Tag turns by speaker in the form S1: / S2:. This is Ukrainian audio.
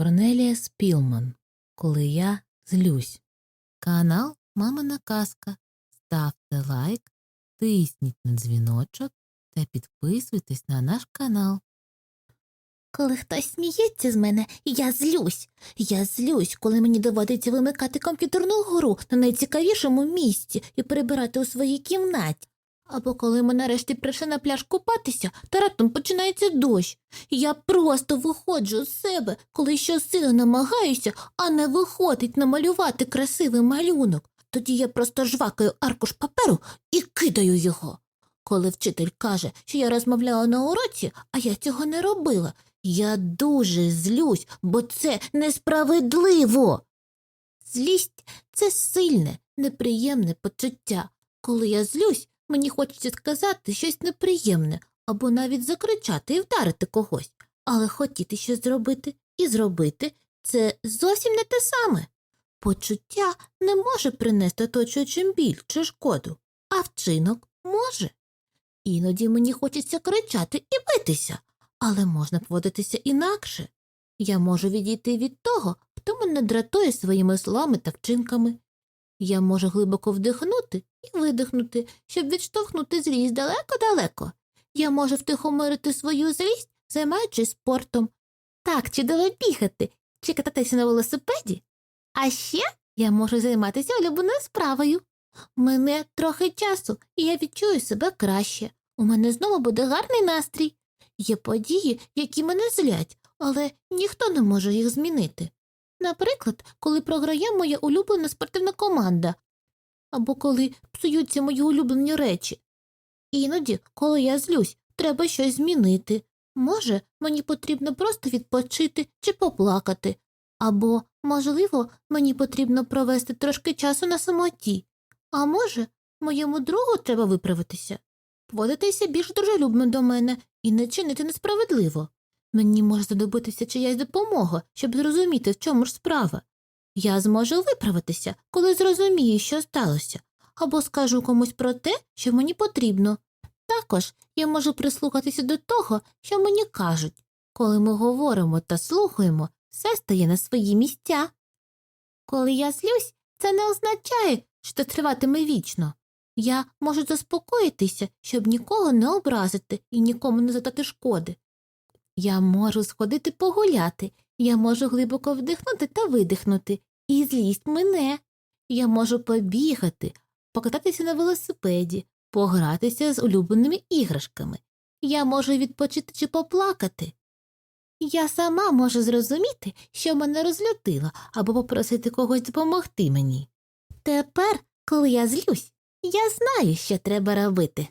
S1: Корнелія Спілман. Коли я злюсь. Канал Мамина Казка. Ставте лайк, тисніть на дзвіночок та підписуйтесь на наш канал.
S2: Коли хтось сміється з мене, я злюсь. Я злюсь, коли мені доводиться вимикати комп'ютерну гру на найцікавішому місці і перебирати у своїй кімнаті. Або коли ми нарешті прийшли на пляж купатися, та раптом починається дощ. Я просто виходжу з себе, коли щосили намагаюся, а не виходить намалювати красивий малюнок. Тоді я просто жвакаю аркуш паперу і кидаю його. Коли вчитель каже, що я розмовляла на уроці, а я цього не робила, я дуже злюсь, бо це несправедливо. Злість це сильне, неприємне почуття. Коли я злюсь, мені хочеться сказати щось неприємне або навіть закричати і вдарити когось. Але хотіти щось зробити і зробити це зовсім не те саме. Почуття не може принести оточуючим біль чи шкоду, а вчинок може. Іноді мені хочеться кричати і битися, але можна поводитися інакше. Я можу відійти від того, хто мене дратує своїми словами та вчинками. Я можу глибоко вдихнути і видихнути, щоб відштовхнути злість далеко-далеко. Я можу втихомирити свою злість, займаючись спортом. Так, чудово бігати чи кататися на велосипеді. А ще я можу займатися улюбленою справою. Мене трохи часу, і я відчую себе краще. У мене знову буде гарний настрій. Є події, які мене злять, але ніхто не може їх змінити. Наприклад, коли програє моя улюблена спортивна команда, або коли псуються мої улюблені речі. Іноді, коли я злюсь, треба щось змінити. Може, мені потрібно просто відпочити чи поплакати, або, можливо, мені потрібно провести трошки часу на самоті. А може, моєму другу треба виправитися, поводитися більш дружелюбно до мене і не чинити несправедливо. Мені може знадобитися чиясь допомога, щоб зрозуміти, в чому ж справа. Я зможу виправитися, коли зрозумію, що сталося, або скажу комусь про те, що мені потрібно. Також я можу прислухатися до того, що мені кажуть. Коли ми говоримо та слухаємо, все стає на свої місця. Коли я злюсь, це не означає, що триватиме вічно. Я можу заспокоїтися, щоб нікого не образити і нікому не задати шкоди. Я можу сходити погуляти, я можу глибоко вдихнути та видихнути, і злість мене. Я можу побігати, покататися на велосипеді, погратися з улюбленими іграшками. Я можу відпочити чи поплакати. Я сама можу зрозуміти, що мене розлютило, або попросити когось допомогти мені. Тепер, коли я злюсь, я знаю, що треба робити.